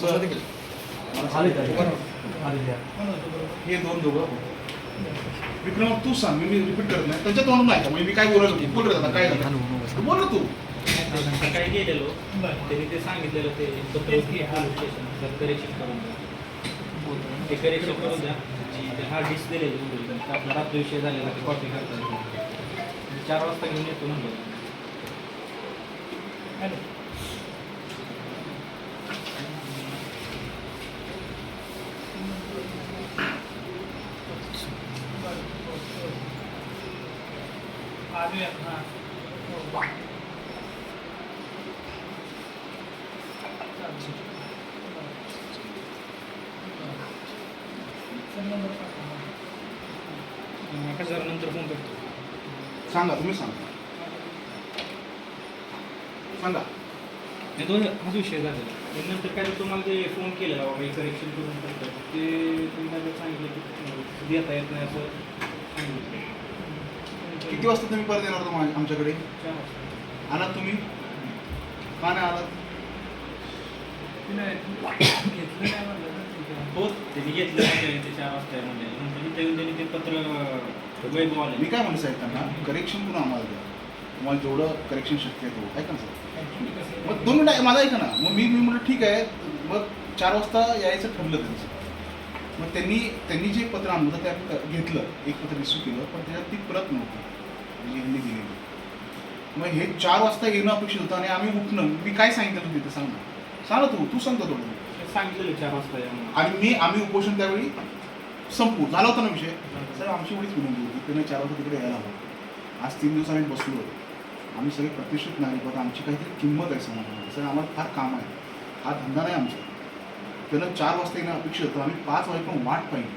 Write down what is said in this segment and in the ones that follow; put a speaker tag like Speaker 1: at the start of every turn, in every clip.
Speaker 1: Sir हे दोन दोघं. विक्रम तू सांग. मी रिपीट करत नाही. त्यांच्या तोंडून नाही म्हणजे मी काय बोलायलो की बोल रे दादा काय झालं? बोल तू.
Speaker 2: सकाळी गेलेलो. त्यांनी ते सांगितलेलं ते करेक्शन करून द्या. ते करेक्शन करून द्या. हार्ड डिस्क दिलेली आपला रात्री विषय झालेला ते कॉपी करता येईल. चार वाजता घेऊन येतो म्हणलं. हजार नंतर फोन करतो.
Speaker 1: सांगा तुम्ही सांगा. सांगा.
Speaker 2: हे दोन हाच विषय आणि नंतर काय तुम्हाला ते फोन केलेला बाबा हे करेक्शन करून करतो ते तुम्ही काय सांगितलं की देता येत नाही असं सांगितलं.
Speaker 1: किती वाजता तुम्ही परत येणार होता आमच्याकडे. आलात तुम्ही? का नाही आलात?
Speaker 2: हो त्यांनी घेतलं ते चार वाजता म्हणजे ते पत्र
Speaker 1: मी काय म्हणलं साहेब त्यांना? करेक्शन करून आम्हाला द्या. तुम्हाला जेवढं करेक्शन शक्य आहे तेवढं. ऐका ना सर मग दोन मिनिटं माझं ऐका ना. मग मी मी म्हटलं ठीक आहे. मग चार वाजता यायचं ठरलं त्यांचं. मग त्यांनी त्यांनी जे पत्र आणलं होतं ते आम्ही घेतलं एक पत्र रिसिव्ह केलं पण त्याच्यात ती प्रत नव्हती. म्हणजे यांनी दिलेली. मग हे चार वाजता येणं अपेक्षित होतं आणि आम्ही उठणं. मी काय सांगितलं होतं तिथे सांग सांग तू. तू सांगतो थोडं.
Speaker 2: ते सांगितलेलं चार वाजता या म्हणून.
Speaker 1: आणि मी आम्ही उपोषण त्यावेळी संपू झाला होता ना विषय? सर आमची एवढीच विनंती होती. त्यांना चार वाजता तिकडे यायला हवं. आज तीन दिवस आम्ही बसलो. आम्ही सगळे प्रतिष्ठित नागरिक आहोत आमची काहीतरी किंमत आहे समाजामध्ये सर आम्हाला फार काम आहे. हा धंदा नाही आमचा. त्यानं चार वाजता येणं अपेक्षित होतं आम्ही पाच वाजेपर्यंत वाट पाहिली.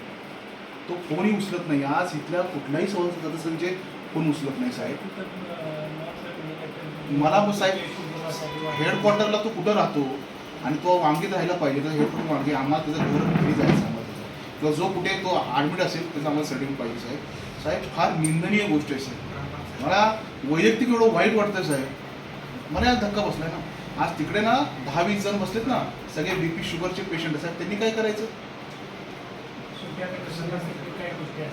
Speaker 1: तो फोनही उचलत नाही. आज इथल्या कुठल्याही सदस्य सदस्यांचे फोन उचलत नाही साहेब. मला मग साहेब हेडक्वार्टरला तो कुठं राहतो आणि तो वांगीत राहायला पाहिजे तर हेडक्वार्टर वांगी आम्हाला त्याचं घर घरी जायचं आम्हाला किंवा जो कुठे तो ॲडमिट असेल त्याचं आम्हाला सर्टिफिकेट पाहिजे साहेब. साहेब फार निंदनीय गोष्ट आहे साहेब. मला वैयक्तिक एवढं वाईट वाटतं साहेब. मला यात धक्का बसलाय ना. आज तिकडे ना दहा वीस जण बसलेत ना सगळे बी पी शुगरचे पेशंट साहेब त्यांनी काय करायचं?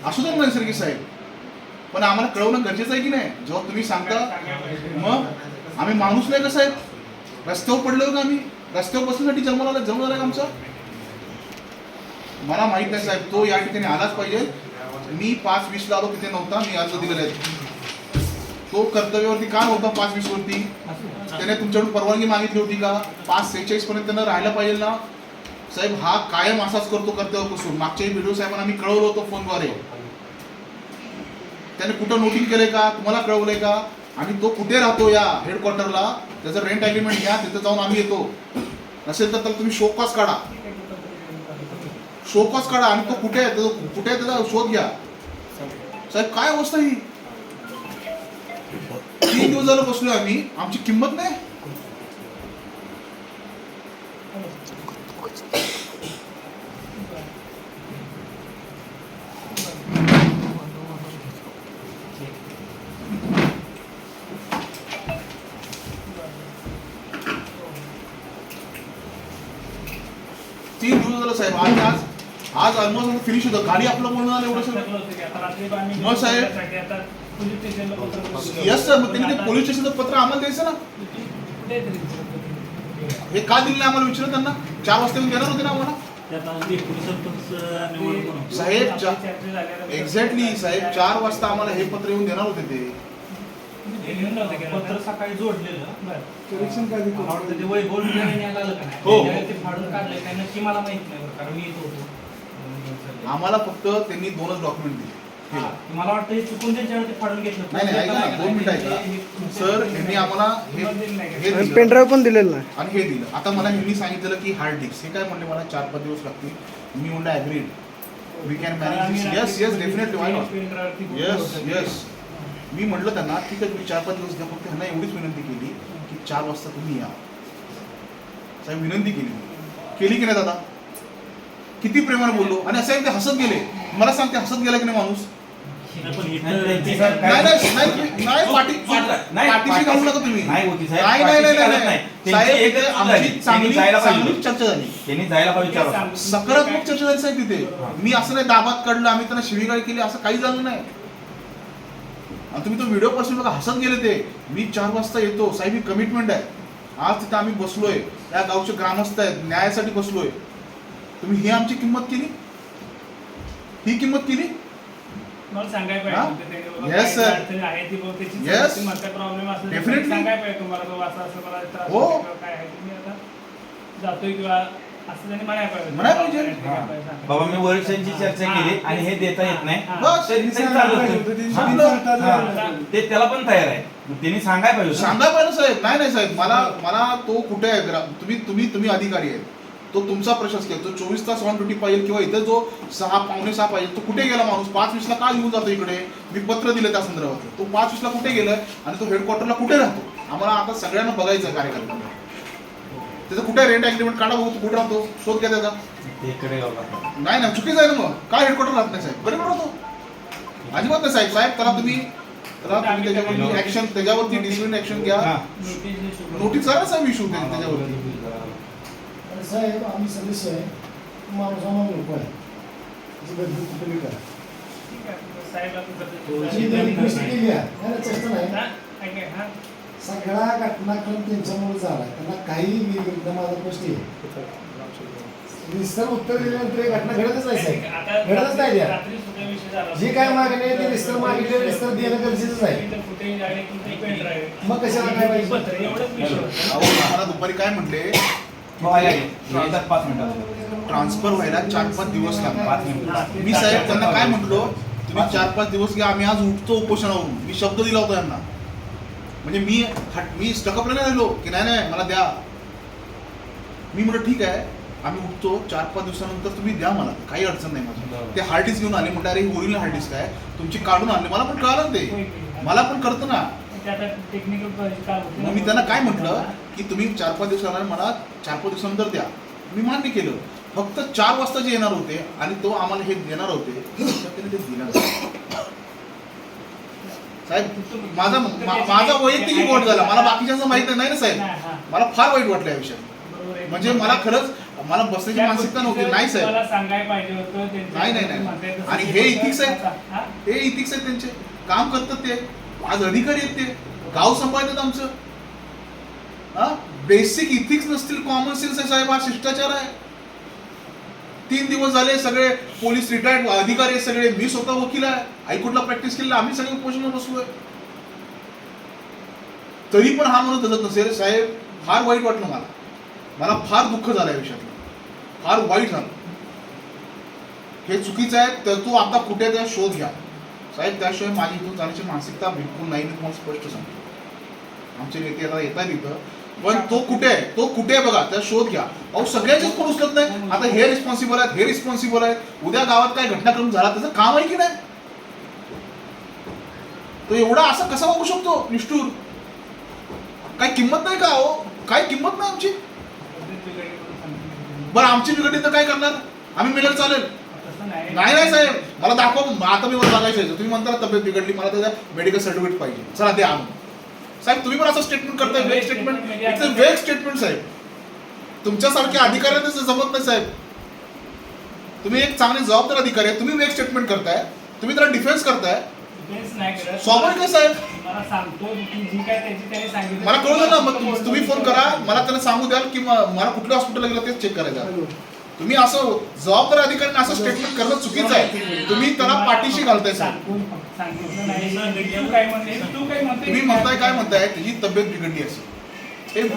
Speaker 1: असू द्या नैसर्गिक साहेब. पण आम्हाला कळवणं गरजेचं आहे की नाही? जेव्हा तुम्ही सांगता मग आम्ही माणूस नाही का साहेब? रस्त्यावर पडलो का आम्ही? रस्त्यावर बसण्यासाठी जन्माला आला जन्म झाला आमचा? मला माहीत नाही साहेब तो या ठिकाणी आलाच पाहिजे. मी पाच वीसला आलो तिथे नव्हता मी अर्ज दिलेला आहे तो कर्तव्यावरती का होता पाच वीस वरती. त्याने तुमच्याकडून परवानगी मागितली होती का? पाच सेहेचाळीस पर्यंत त्यांना राहायला पाहिजे ना? साहेब हा कायम असाच करतो कर्तव्यापासून. मागच्याही व्हिडिओ साहेबांना आम्ही कळवलं होतं फोनद्वारे. त्याने कुठं नोटिंग केलंय का? तुम्हाला कळवलंय का? आणि तो कुठे राहतो या हेडक्वार्टरला त्याचं रेंट अग्रीमेंट घ्या तिथं जाऊन आम्ही येतो. नसेल तर त्याला तुम्ही शोकॉस काढा. शोकॉस काढा आणि तो कुठे आहे? कुठे आहे त्याचा शोध घ्या. साहेब काय अवस्था ही? तीन दिवस झालं बसलोय आम्ही. आमची किंमत नाही? तीन दिवस झालं साहेब आणि आज आज ऑलमोस्ट फिनिश होतं. गाडी आपलं बोलणं आलं एवढं सगळं? मग साहेब? यस सर मग त्यांनी ते पोलीस स्टेशनचं पत्र आम्हाला द्यायचं ना? हे का दिलं नाही आम्हाला विचारलं त्यांना? चार वाजता येऊन देणार होते ना आम्हाला? साहेब, एक्झॅक्टली साहेब चार वाजता आम्हाला हे पत्र येऊन देणार होते ते.
Speaker 2: पत्र सकाळी जोडलेलं.
Speaker 3: करेक्शन काय
Speaker 2: मला वाटतं ते वैभव न्यायला आलं का नाही?
Speaker 1: हो.
Speaker 2: त्यावेळी ते फाडून काढलंय काय नक्की मला माहीत नाही बरं, कारण मी येत होतो.
Speaker 1: आम्हाला फक्त त्यांनी दोनच डॉक्युमेंट दिले.
Speaker 2: मला वाटतं चुकून ते फाडून घेतलं
Speaker 1: नाही नाही ऐका ना दोन मिनिटं ऐका. सर यांनी आम्हाला हे हे दिलं.
Speaker 3: पेनड्राईव्ह पण दिलेलं नाही.
Speaker 1: आणि हे दिलं. आता मला ह्यांनी सांगितलेलं की हार्ड डिस्क हे काय म्हणले मला? चार पाच दिवस लागतील. मी म्हणलं agreed we can manage yes yes definitely why not yes yes मी म्हटलं त्यांना ठीक आहे तुम्ही चार पाच दिवस द्या. फक्त ह्यांना एवढीच विनंती केली की चार वाजता तुम्ही या. साहेब विनंती केली. केली की नाही दादा? किती प्रेमाने बोललो. आणि असं ते हसत गेले. मला सांगते हसत गेला की नाही माणूस? पाठीशी घालू नका तुम्ही.
Speaker 4: नाही होती साहेब,
Speaker 1: नाही नाही नाही
Speaker 4: पाठीशी
Speaker 1: नाही
Speaker 4: घालत
Speaker 1: नाही.
Speaker 4: नाही.
Speaker 1: साहेब
Speaker 4: त्यांची
Speaker 1: इथे
Speaker 4: एकच
Speaker 1: आमची
Speaker 4: झाली.
Speaker 1: चांगली
Speaker 4: त्यांनी जायला पाहिजे
Speaker 1: चांगली
Speaker 4: होतं.
Speaker 1: चर्चा झाली.
Speaker 4: त्यांनी जायला पाहिजे चार वाजता.
Speaker 1: सकारात्मक चर्चा झाली साहेब तिथे मी असं नाही दाबात काढलं आम्ही त्यांना शिवीगाळी केली असं काही झालं नाही. आणि तुम्ही तो व्हिडिओ पासून बघा हसत गेले ते. मी चार वाजता येतो. साहेब ही कमिटमेंट आहे. आज तिथे आम्ही बसलोय. त्या गावचे ग्रामस्थ आहेत. न्यायासाठी बसलोय. तुम्ही ही आमची किंमत केली? ही किंमत केली?
Speaker 5: मला सांगायला
Speaker 1: हा?
Speaker 5: पाहिजे होतं ते बाबा
Speaker 1: Yes,
Speaker 5: काय
Speaker 1: sir.
Speaker 5: अडचणी आहे ती बाबा त्याची
Speaker 1: Yes.
Speaker 5: समस्या म्हणता प्रॉब्लेम असेल तर
Speaker 1: Definitely.
Speaker 5: सांगायला पाहिजे तुम्हाला बाबा असं असं मला त्रास
Speaker 1: हो.
Speaker 5: होतोय किंवा काय आहे तुम्ही आता जातोय किंवा असं त्यांनी म्हणायला पाहिजे
Speaker 1: म्हणायला पाहिजे.
Speaker 4: बाबा मी वरिष्ठांची चर्चा केली आणि हे देता येत नाही
Speaker 5: हा.
Speaker 1: बस
Speaker 4: तरी- तरी चालू होतं. हा, हा. ते त्याला पण तयार आहे मग त्यांनी सांगायला पाहिजे होतं.
Speaker 1: सांगा पाहिजे साहेब नाही नाही साहेब मला मला तो कुठे आहे ग्रा- तुम्ही तुम्ही तुम्ही अधिकारी आहेत तो तुमचा प्रशासकीय तो चोवीस तास ऑन ड्युटी पाहिजे किंवा इथं जो सहा पावणे सहा पाहिजे तो कुठे गेला माणूस? पाच वीसला का येऊन जातो इकडे? मी पत्र दिलं त्या संदर्भात तो पाच वीसला कुठे गेलं आणि तो हेडक्वार्टरला कुठे राहतो? आम्हाला आता सगळ्यांना बघायचं आहे कार्यक्रम. त्याचं कुठे रेंट अग्रीमेंट काढा बघू तो कुठे राहतो? शोध घ्या त्याचा. नाही नाही चुकीचं आहे ना मग. काय हेडक्वार्टर राहत नाही साहेब? बरोबर राहतो. अजिबात नाही साहेब. साहेब त्याला तुम्ही त्याच्यावरती ऍक्शन त्याच्यावरती डिसिप्लिन ऍक्शन घ्या.
Speaker 4: हा.
Speaker 5: नोटीस करा
Speaker 1: साहेब इशू त्याच्यावरती.
Speaker 6: साहेब आम्ही सदस्य आहे माणूस आम्हाला नको आहे त्याची बदली कुठे करा
Speaker 5: ठीक आहे, साहेब आता
Speaker 6: त्याची
Speaker 5: सध्या-
Speaker 6: रिक्वेस्ट केली आहे नाही, नाही, चर्चा
Speaker 5: हा?
Speaker 6: नाही
Speaker 5: ऐका, हा.
Speaker 6: सगळा घटनाक्रम त्यांच्यामुळे झाला त्यांना काही विरुद्ध माझा प्रश्न आहे विस्तार उत्तर दिल्यानंतर ही घटना घडतच नाही साहेब घडतच नाही द्या. जे काय मागणी आहे ते विस्तार मागितले विस्तार देणं गरजेचंच आहे. मग कशाला काय पाहिजे?
Speaker 1: दुपारी काय
Speaker 4: हो, आहे. येतात पाच मिनिटात.
Speaker 1: ट्रान्सफर व्हायला चार पाच दिवस लागतात.
Speaker 4: पाच मिनिट
Speaker 1: मी साहेब त्यांना काय म्हटलो? तुम्ही चार पाच दिवस घ्या आम्ही आज उठतो उपोषणावरून. मी शब्द दिला होता यांना. म्हणजे मी हट मी स्टकअपला नाही राहिलो की नाही नाही मला द्या. मी म्हटलं ठीक आहे आम्ही उठतो चार पाच दिवसानंतर तुम्ही द्या मला. काही अडचण नाही माझी. ते हार्ड डिस्क घेऊन आले म्हणते अरे ओरिजिनल हार्ड डिस्क आहे. तुमची काढून आणले. मला पण कळलं ते. मला पण कळतं ना.
Speaker 5: ते आता टेक्निकल काय होतं.
Speaker 1: मग मी त्यांना काय म्हटलं? की तुम्ही चार पाच दिवसाला मला चार पाच दिवसानंतर द्या मी मान्य केलं फक्त चार वाजता जे येणार होते आणि तो आम्हाला हे देणार होते त्याने ते दिलं. साहेब माझा माझा वैयक्तिक रिपोर्ट झाला मला बाकीच्यांचं माहीत नाही ना साहेब. मला फार वाईट वाटलं या विषयात. म्हणजे मला खरंच मला बसण्याची मानसिकता नव्हती नाही साहेब नाही, नाही, नाही. आणि हे ethics आहेत.
Speaker 5: हा?
Speaker 1: इथिक्स आहेत त्यांचे काम करतात ते आज अधिकारी आहेत ते गाव सांभाळतात आमचं बेसिक इथिक्स नसतील कॉमन सेन्स आहे साहेब हा शिष्टाचार आहे. तीन दिवस झाले सगळे पोलीस रिटायर्ड अधिकारी आहेत सगळे मी स्वतः वकील आहे. हायकोर्टला प्रॅक्टिस केली आम्ही सगळे उपोषणावर बसलोय. तरी पण हा म्हणत धजत नसेल. साहेब फार वाईट वाटलं मला. मला फार दुःख झालं या फार वाईट झालं. हे चुकीचं आहे तर तू आता कुठे त्या शोध घ्या. साहेब त्याशिवाय माझी इथून जाण्याची मानसिकता बिलकुल नाही मी तुम्हाला स्पष्ट सांगतो. आमचे नेते आता येतात इथं. पण तो कुठे आहे? तो कुठे आहे बघा? त्या शोध घ्या. अहो सगळ्यांचेच फोन उचलत नाही? आता हे रिस्पॉन्सिबल आहेत हे रिस्पॉन्सिबल आहेत. उद्या गावात काय घटनाक्रम झाला त्याचं काम आहे की नाही? तो एवढा असं कसा वागू शकतो? निष्ठूर. काय किंमत नाही का हो काय किंमत नाही आमची. बरं आमची बिघडली तर काय करणार? आम्ही मिळत चालेल.
Speaker 5: नाही
Speaker 1: नाही साहेब. मला दाखवा आता मी मला तुम्ही म्हणता तब्येत बिघडली मला त्याचं मेडिकल सर्टिफिकेट पाहिजे. चला द्या आणून साहेब तुम्ही पण असं स्टेटमेंट करताय वेग स्टेटमेंट इट्स अ वेग स्टेटमेंट साहेब. तुमच्यासारख्या अधिकाऱ्यांना ते जमत नाही साहेब. तुम्ही एक चांगले जबाबदार अधिकारी आहे तुम्ही वेग स्टेटमेंट करताय तुम्ही त्याला डिफेन्स करताय.
Speaker 5: Defense नाही करत.
Speaker 1: स्वाभाविक आहे साहेब.
Speaker 5: मला सांगतो की जी काय त्याची त्याने सांगितलं.
Speaker 1: मला कळू ना मग तुम- तुम्ही फोन करा मला त्याला सांगू द्याल की मला कुठल्या हॉस्पिटलला गेलं तेच चेक करायचं. तुम्ही असं जबाबदार अधिकाऱ्यांना असं स्टेटमेंट करणं चुकीचं आहे. तुम्ही त्याला पाठीशी घालताय
Speaker 5: तू तू म्हणते?
Speaker 1: तुम्ही म्हणताय काय म्हणताय? त्याची तब्येत बिघडली असेल हे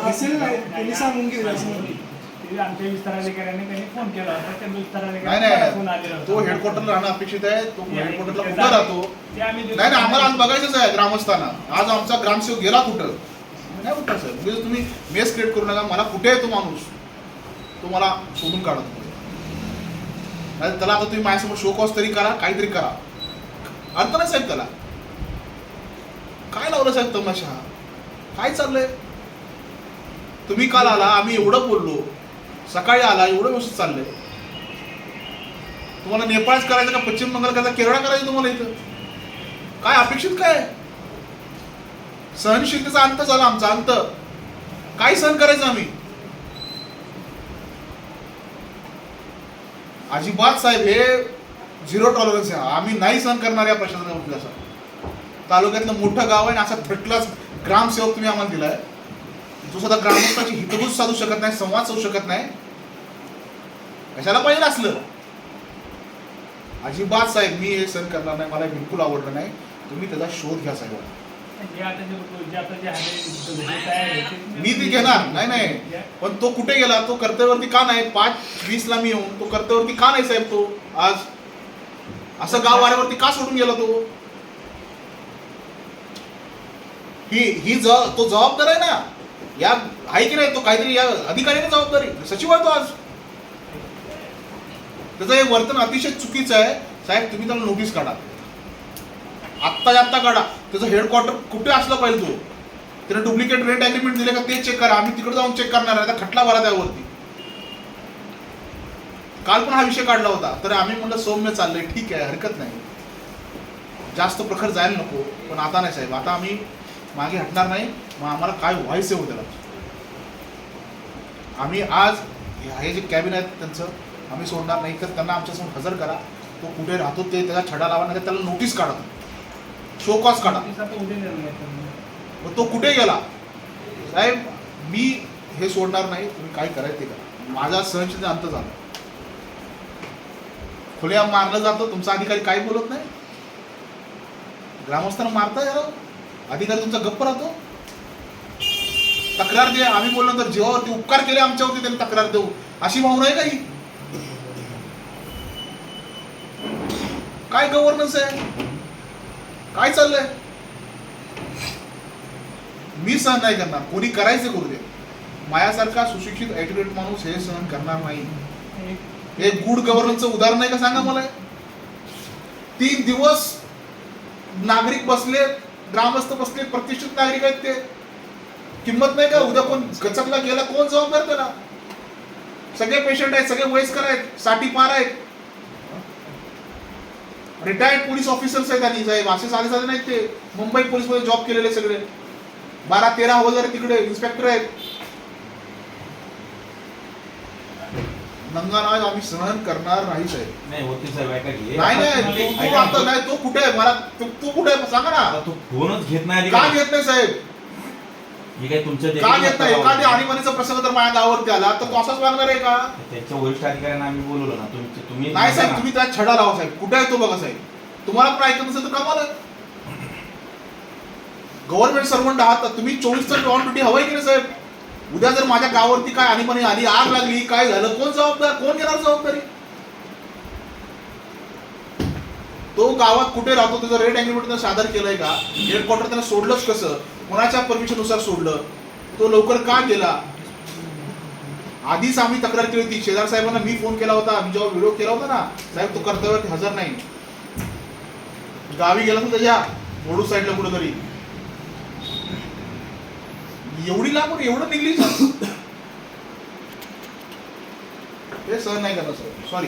Speaker 7: त्यांनी सांगून
Speaker 5: ते आमच्या विस्ताराधिकाऱ्यांनी त्यांनी फोन केला होता. त्या
Speaker 1: नाही
Speaker 5: विस्ताराधिकाऱ्यांना फोन आलेला
Speaker 1: नाही
Speaker 5: होता.
Speaker 1: तो हेडक्वार्टरला राहणं अपेक्षित आहे. तो
Speaker 5: ते
Speaker 1: हेडक्वार्टरला कुठं राहतो?
Speaker 5: ते.
Speaker 1: नाही नाही आम्हाला आज बघायचंच आहे ग्रामस्थांना. आज आमचा ग्रामसेवक गेला कुठं? नाही कुठं सर म्हणजे तुम्ही मेस क्रिएट करू नका. मला कुठे आहे तो माणूस? तो मला शोधून काढा तुम्ही. नाही त्याला आता तुम्ही माझ्यासमोर शो कॉस तरी करा काहीतरी करा. अर्थ नाही साहेब त्याला. काय लावलं साहेब तमाशा? काय चाललंय? तुम्ही काल आला आम्ही एवढं बोललो. सकाळी आला एवढं व्यवस्थित चाललंय. तुम्हाला नेपाळच करायचं का पश्चिम बंगाल करायचा केरळा करायचं तुम्हाला इथं? काय अपेक्षित काय सहनशीलतेचा अंत झाला आमचा अंत. काय सहन करायचं आम्ही? अजिबात साहेब हे झिरो टॉलरन्स आहे. आम्ही नाही सहन करणार या प्रशासनावर असं. तालुक्यातलं मोठं गाव आहे आणि असा थर्ड ग्रामसेवक तुम्ही आम्हाला दिलाय. जो सुद्धा ग्रामस्थाची हितगुज साधू शकत नाही संवाद साधू शकत नाही. कशाला पाहिजे असलं? अजिबात साहेब मी हे सहन करणार नाही. मला बिलकुल आवडलं नाही. तुम्ही त्याचा शोध घ्या साहेब.
Speaker 5: जे आता जे जे आता जे आहे जे तयार आहे ते-
Speaker 1: मी ती घेणार? नाही नाही. पण तो कुठे गेला? तो कर्तव्यावरती का नाही? पाच वीस ला मी येऊन तो कर्तव्यावरती का नाही साहेब तो? आज असं गाव वाड्यावरती का सोडून गेला तो? ही ही ज तो जबाबदार आहे ना? या आहे की नाही? तो काहीतरी या अधिकाऱ्याने जबाबदारी. सचिव आहे तो आज. त्याचं हे वर्तन अतिशय चुकीचं आहे. साहेब तुम्ही त्याला नोटीस काढा. आत्ता आत्ता काढा. त्याचं हेडक्वार्टर कुठे असलं पाहिजे तो? त्याने डुप्लिकेट रेंट अग्रीमेंट दिले का ते चेक करा. आम्ही तिकडे जाऊन चेक करणार आहे. आता खटला भरा त्यावरती. काल पण हा विषय काढला होता. तर आम्ही म्हणलं सौम्य चाललंय. ठीक आहे हरकत नाही. जास्त प्रखर जायला नको. पण आता नाही साहेब. आता आम्ही मागे हटणार नाही. मग आम्हाला काय व्हायचं आहे त्याला आम्ही आज हे जे कॅबिन आहेत त्यांचं आम्ही सोडणार नाही. तर त्यांना आमच्यासमोर हजर करा. तो कुठे राहतो ते त्याला छडा लावा. नाही तर त्याला नोटीस काढा शो कॉस काढा. मग तो कुठे गेला? साहेब मी हे सोडणार नाही तुम्ही काय करायचं ते करा. माझा सहनशील अंत झाला. खुल्या मारलं जातं तुमचा अधिकारी काय बोलत नाही. ग्रामस्थांना मारता यार अधिकारी तुमचा गप्प राहतो. तक्रार दे आम्ही बोललो तर जीवावरती उपकार केले आमच्यावरती त्यांनी तक्रार देऊ. अशी भावना आहे काही काय गव्हर्नन्स आहे? काय चाललंय? मी सहन नाही करणार. कोणी करायचं करू दे. मायासारखा सुशिक्षित एज्युकेट माणूस हे सहन करणार नाही. हे गुड गव्हर्नन्सचं उदाहरण आहे का सांगा मला? तीन दिवस नागरिक बसले ग्रामस्थ बसले प्रतिष्ठित नागरिक आहेत ते. किंमत नाही का? उद्या कोण गचकला गेला कोण जबाबदार त्याला? सगळे पेशंट आहेत सगळे वयस्कर आहेत साठी पार आहेत. रिटायर्ड पोलीस ऑफिसर्स आहेत आणि साहेब असे साधे साधे नाहीत ते. मुंबई पोलीसमध्ये जॉब केलेले सगळे. बारा तेरा हवालदार तिकडे इन्स्पेक्टर आहेत. नंगानाज आम्ही सहन करणार नाही साहेब.
Speaker 4: नाही साहेब ऐका की.
Speaker 1: नाही नाही तो- आता नाही तो कुठे आहे? मला तो कुठे आहे? सांगा ना.
Speaker 4: तो फोनच घेत नाही
Speaker 1: का. घेत नाही साहेब?
Speaker 4: हे काय तुमच्या
Speaker 1: का
Speaker 4: देखील
Speaker 1: घेत नाही.
Speaker 4: लक्षात
Speaker 1: एखादी
Speaker 4: आलं.
Speaker 1: आणीबाणीचा प्रसंग माझ्या गावावरती आला. तर तो असाच वागणार आहे का?
Speaker 4: त्यांच्या वरिष्ठ अधिकाऱ्यांना आम्ही बोलवलं ना. तुम्ही तुम्ही
Speaker 1: नाही साहेब. तुम्ही छडा लावा साहेब. कुठे आहे तो बघा साहेब? तुम्हाला पण ऐकत नसेल तर कमाल गव्हर्नमेंट सर्वंट आहात. तर तुम्ही चोवीस तास ऑन ड्युटी हवाय की नाही साहेब. उद्या जर माझ्या गावावरती काय आणीबाणी आली आग लागली काय झालं कोण जबाबदार कोण घेणार जबाबदारी? तो गावात कुठे राहतो त्याचं रेड अग्रीमेंट सादर केलंय का? हेडक्वार्टर त्यांना सोडलंच कसं? कोणाच्या परमिशननुसार सोडलं? तो लवकर का गेला? आधीच आम्ही तक्रार केली होती. शेजार साहेबांना मी फोन केला होता आम्ही जेव्हा व्हिडिओ केला होता ना साहेब तो कर्तव्यात हजर नाही. गावी गेला तो त्याच्या मोडू साईडला कुठेतरी. एवढी लांबून एवढं निघली? हे सहन नाही करणार सर सॉरी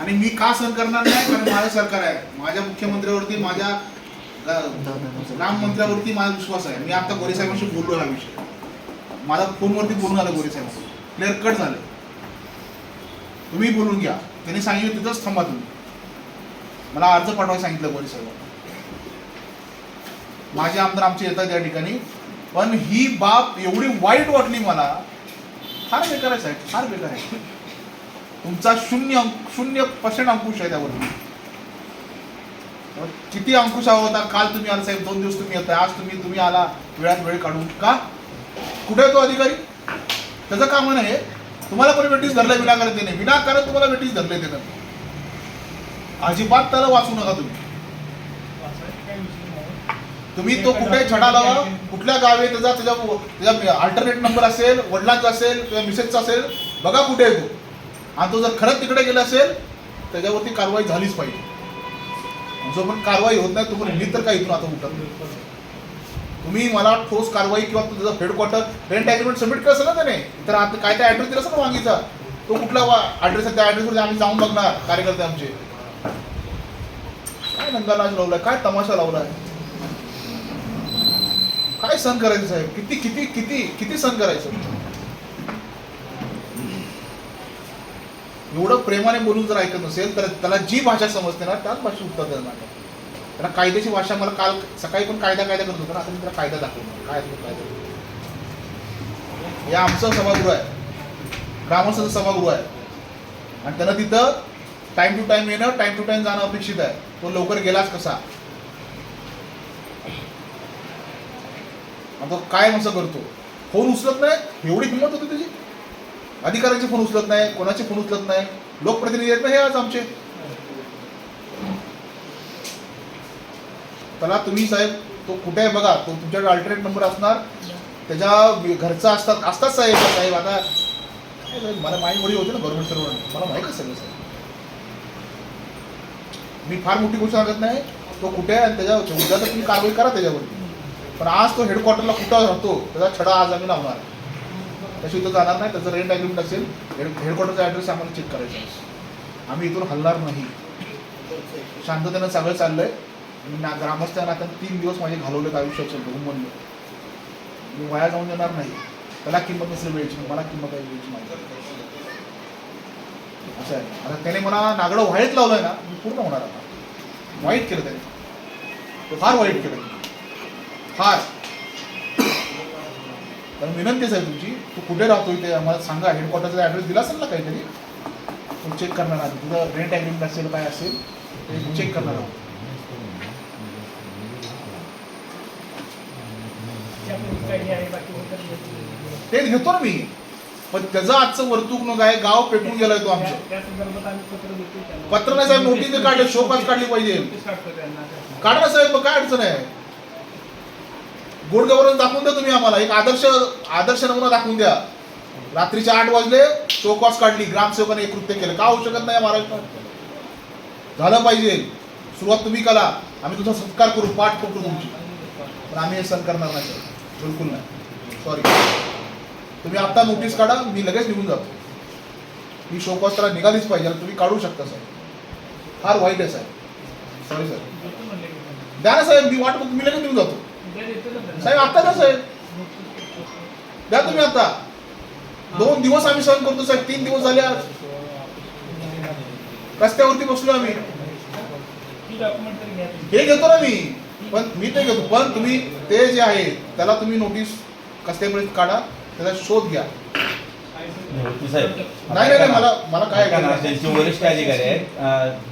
Speaker 1: आणि मी का सहन करणार नाही? कारण माझं सरकार आहे. माझ्या मुख्यमंत्र्यावरती माझ्या ग्राममंत्र्यावरती माझा विश्वास आहे. मी आता गोरे साहेबांशी बोललो हा विषय. माझा फोनवरती बोलून आलं गोरे साहेब. क्लिअर कट झालं. तुम्ही बोलून घ्या. त्यांनी सांगितलं तिथंच थांबा तुम्ही. मला अर्ज पाठवायला सांगितलं गोरे साहेब. माझे आमदार आमचे येतात या ठिकाणी. पण ही बाब एवढी वाईट वाटली मला. फार बेकार आहे साहेब. फार बेकार आहे. तुमचा शून्य अंक- शून्य पर्सेंट अंकुश आहे त्यावरती किती अंकुश हवा होता? काल तुम्ही आला साहेब दोन दिवस तुम्ही येताय. आज तुम्ही तुम्ही आला वेळात वेळ काढून. का? कुठे तो अधिकारी? त्याचं काम नाही तुम्हाला पण ब्रिटिश धरलं विनाकारण नाही विनाकारण तुम्हाला ब्रिटिश धरले ते अजिबात त्याला वाचू नका तुम्ही. तुम्ही तो कुठे छडा लावा? कुठल्या गावी? त्याचा त्याच्या त्याचा अल्टरनेट नंबर असेल वडिलांचा असेल किंवा मिसेसचा असेल. बघा कुठे आहे तो. आणि तो जर खरंच तिकडे गेला असेल त्याच्यावरती कारवाई झालीच पाहिजे. जो पण कारवाई होत नाही तो मी तर काय इथून आता उठत नाही. तुम्ही मला ठोस कारवाई किंवा तुझं हेडक्वार्टर रेंट अग्रीमेंट सबमिट केलं ना त्याने तर आता काय त्या ॲड्रेस दिला असं ना वांगीचा तो कुठला ॲड्रेस आहे त्या ॲड्रेसवर आम्ही जाऊन बघणार कार्यकर्ते आमचे. काय नंदानाज लावलाय काय तमाशा लावलाय? काय सहन करायचं साहेब? किती किती किती किती सण करायचं? एवढं प्रेमाने बोलून जर ऐकत नसेल तर त्याला जी भाषा समजते ना त्याच भाषेत उत्तर देणार नाही. त्याला कायद्याची भाषा मला काल सकाळी पण कायदा कायदा करत होता ना आता मी त्याला कायदा दाखवतो. काय असतो कायदा? या आमचं सभागृह आहे. ग्रामस्थाचं सभागृह आहे. आणि त्यानं तिथं टाइम टू टाइम येणं टाइम टू टाइम जाणं अपेक्षित आहे. तो लवकर गेलाच कसा? आता काय असं करतो? फोन उचलत नाही? एवढी किंमत होती त्याची अधिकाऱ्यांचे फोन उचलत नाही कोणाचे फोन उचलत नाही. लोकप्रतिनिधी आहेत ना हे आज आमचे? त्याला तुम्ही साहेब तो कुठे आहे बघा तो तुमच्याकडे अल्टरनेट नंबर असणार. त्याच्या घरचा असतात असतात साहेब साहेब आता. काय साहेब मला माहीत मोठी होते ना गव्हर्नमेंट सर्व मला माहीत असेल सगळं साहेब. मी फार मोठी गोष्ट सांगत नाही. तो कुठे आहे आणि त्याच्या उद्या तर तुम्ही कारवाई करा त्याच्यावरती. पण आज तो हेडक्वार्टरला कुठं राहतो त्याचा छडा आज आम्ही लावणार. त्याशिवाय इथं जाणार नाही त्याचं रेंट अग्रीमेंट असेल हेड हेडक्वार्टरचा ॲड्रेस आम्हाला चेक करायचा आहे. आम्ही इथून हलणार नाही. शांततेनं सगळं चाललंय. मी ना ग्रामस्थांना आता तीन दिवस माझे घालवलेत आयुष्याचे म्हणलं. मी वाया जाऊन देणार नाही. त्याला किंमत नसेल वेळची मला किंमत आहे वेळची माहिती असं आहे. आता त्याने मला नागडं व्हाईट लावलंय ना मी पूर्ण होणार आता. वाईट केलं त्याने. ते फार वाईट केलं फार. तर विनंतीच आहे तुमची तू कुठे राहतोय ते आम्हाला सांगा. हेडक्वार्टरचा ॲड्रेस दिला असेल ना काहीतरी? तो चेक करणार आधी तुझं रेंट ॲग्रीमेंट असेल काय असेल ते चेक करणार आहोत
Speaker 5: त्यापैकी काही आहे बाकी उत्तर देतो.
Speaker 1: ते घेतो ना मी. पण त्याचं आजचं वर्तुक काय गाव पेटून गेलाय तो आमचं.
Speaker 5: पत्र
Speaker 1: नाही साहेब नोटीस काढले शोकाज काढली पाहिजे. काढा साहेब मग काय अडचण आहे? गुड गव्हर्नन्स दाखवून द्या तुम्ही आम्हाला. एक आदर्श आदर्श नमुना दाखवून द्या. रात्रीचे आठ वाजले शोकॉस काढली ग्रामसेवकाने एक कृत्य केलं. का होऊ शकत नाही महाराष्ट्रात? झालं पाहिजे. सुरुवात तुम्ही करा. आम्ही तुझा सत्कार करू पाठ करू तुमची. पण आम्ही हे सण करणार नाही बिलकुल नाही. सॉरी तुम्ही आत्ता नोटीस काढा मी लगेच निघून जातो. ही शोकॉस त्याला निघालीच पाहिजे तुम्ही काढू शकता साहेब फार वाईट आहे साहेब सॉरी सर. द्या ना साहेब मी वाट बघ मी लगेच निघून जातो. साहेब आता का साहेब द्या तुम्ही आता. दोन दिवस आम्ही सहन करतो साहेब तीन दिवस झाले आज. रस्त्यावरती बसलो आम्ही. हे घेतो ना मी. पण मी ते घेतो. पण तुम्ही ते जे आहे त्याला तुम्ही नोटीस कसल्यामुळे काढा त्याचा शोध घ्या. नाही नाही मला मला काय
Speaker 4: त्यांचे वरिष्ठ अधिकारी आहेत.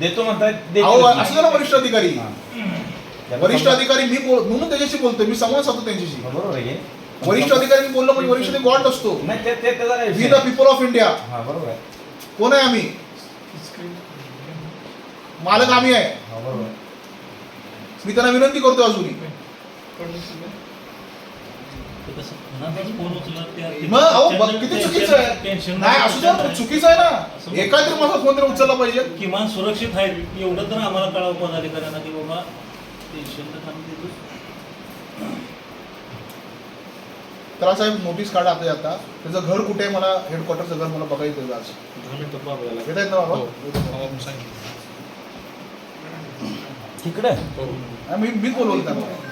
Speaker 4: देतो म्हणतात.
Speaker 1: असं ना वरिष्ठ अधिकारी. वरिष्ठ अधिकारी मी बोल म्हणून त्याच्याशी बोलतोय मी संवाद साधतो त्यांच्याशी.
Speaker 4: बरोबर आहे.
Speaker 1: वरिष्ठ अधिकारी बोललो म्हणजे वरिष्ठ गॉड असतो.
Speaker 4: नाही ते ते- त्याचा काय
Speaker 1: वी
Speaker 4: विषय
Speaker 1: द. पीपल ऑफ इंडिया
Speaker 4: हा बरोबर आहे.
Speaker 1: कोण आहे आम्ही? मालक आम्ही आहे.
Speaker 4: हा बरोबर आहे.
Speaker 1: मी त्यांना विनंती करतो अजूनही. मग अहो बघ, किती चुकीचं आहे. नाही असू द्या पण चुकीचं आहे ना एखादी माझा फोन तरी उचलला पाहिजे.
Speaker 3: किमान सुरक्षित आहे. एवढं तर आम्हाला कळावं पदाधिकाऱ्यांना की बाबा
Speaker 1: त्याला साहेब नोटीस काढा आता आता. त्याचं घर कुठे आहे मला हेडक्वार्टरचं घर मला बघायचं आहे आज. येत आहेत ना बाबा
Speaker 4: तिकडे?
Speaker 1: हा, मी मीच बोलवलं त्यांना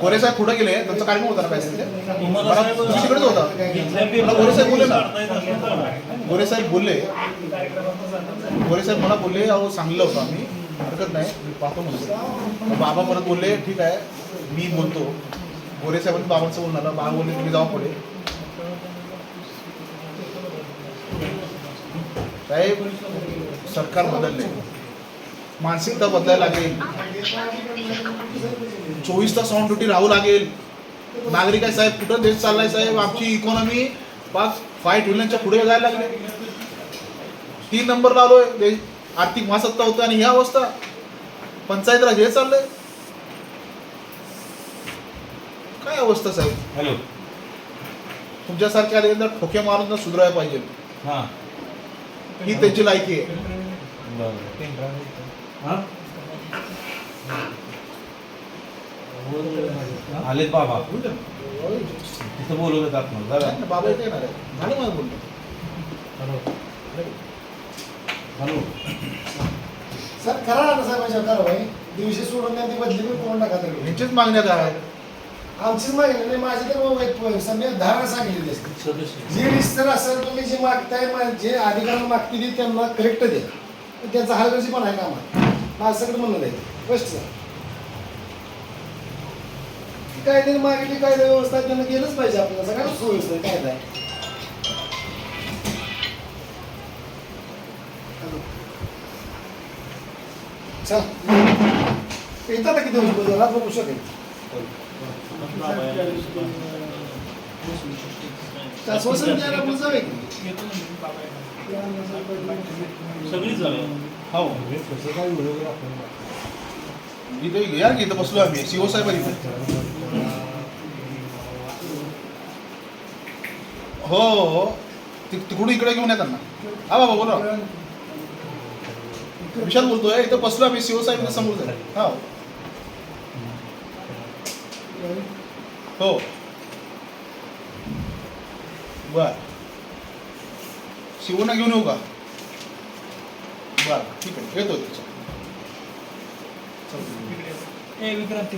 Speaker 1: गोरे साहेब पुढे गेले त्यांचा कार्यक्रम होता ना तिकडेच होता. गोरे साहेब बोलले ना.
Speaker 3: तर.
Speaker 1: गोरे साहेब बोलले. गोरे साहेब मला बोलले अहो सांगलं होतं आम्ही. हरकत नाही मी पाहतो म्हणून. बाबा परत बोलले ठीक आहे मी बोलतो. गोरे साहेबांनी बाबांचं बोलून आलं बाबा बोलले तुम्ही जाऊ पुढे. साहेब सरकार बदलले मानसिकता बदलायला लागेल. चोवीस तास ऑन ड्युटी राहू लागेल. नागरिक आहे साहेब कुठं देश चाललाय साहेब? आमची इकॉनॉमी पाच फाय ट्रिलियनच्या पुढे जायला लागले. तीन नंबर लावलोय देश आर्थिक महासत्ता होतं आणि ही अवस्था. पंचायत राज हे चाललंय. काय अवस्था साहेब?
Speaker 4: हॅलो.
Speaker 1: तुमच्यासारख्या अधिकाऱ्यांना ठोके मारून सुधारायला पाहिजे.
Speaker 4: हा.
Speaker 1: ही त्यांची लायकी आहे.
Speaker 4: बरोबर आलेत बाबा. तिथं बोलवत आतमध्ये जरा
Speaker 1: बाबा इथे येणार आहे झालं मला बोलणं.
Speaker 4: हॅलो.
Speaker 6: सर करा ना साहेबांच्या कारवाई दिवशी सोडून द्या ती बदली पण करून टाका तरी
Speaker 1: ह्यांचीच मागण्या काय
Speaker 6: आमचीच मागणी नाही माझी तर एक समजा धारणा सांगितली असते जे रिस्टर असेल तुम्ही जे मागताय मा- जे अधिकाऱ्यांना मागते ते त्यांना करेक्ट द्या. पण त्यांचा हलगर्जी पण आहे का आम्हाला माझं सगळं म्हणणं आहे स्पष्ट सर. कायद्याने मागितली कायदा व्यवस्था त्यांना गेलंच पाहिजे आपल्याला. सगळ्यांना सुव्यवस्था आहे कायदा आहे चल. येतात किती दिवस रात बघू शकेल. शाश्वसन द्यायला आपण जाऊया की?
Speaker 5: येतो ना मी बाबा येणार.
Speaker 3: सगळीच
Speaker 1: हो. इथे या की इथं बसलो आम्ही. सीओ साहेब आहेत इथे. हो हो. हो तिकडून इकडे घेऊन या त्यांना. हा बाबा बोला. विशाल बोलतोय इथं बसलो आम्ही सीओ साहेब इथं समोर जाईल हा. हो. बर. शिवना घेऊन येऊ का? बर ठीक आहे येतो
Speaker 5: ए विक्रांत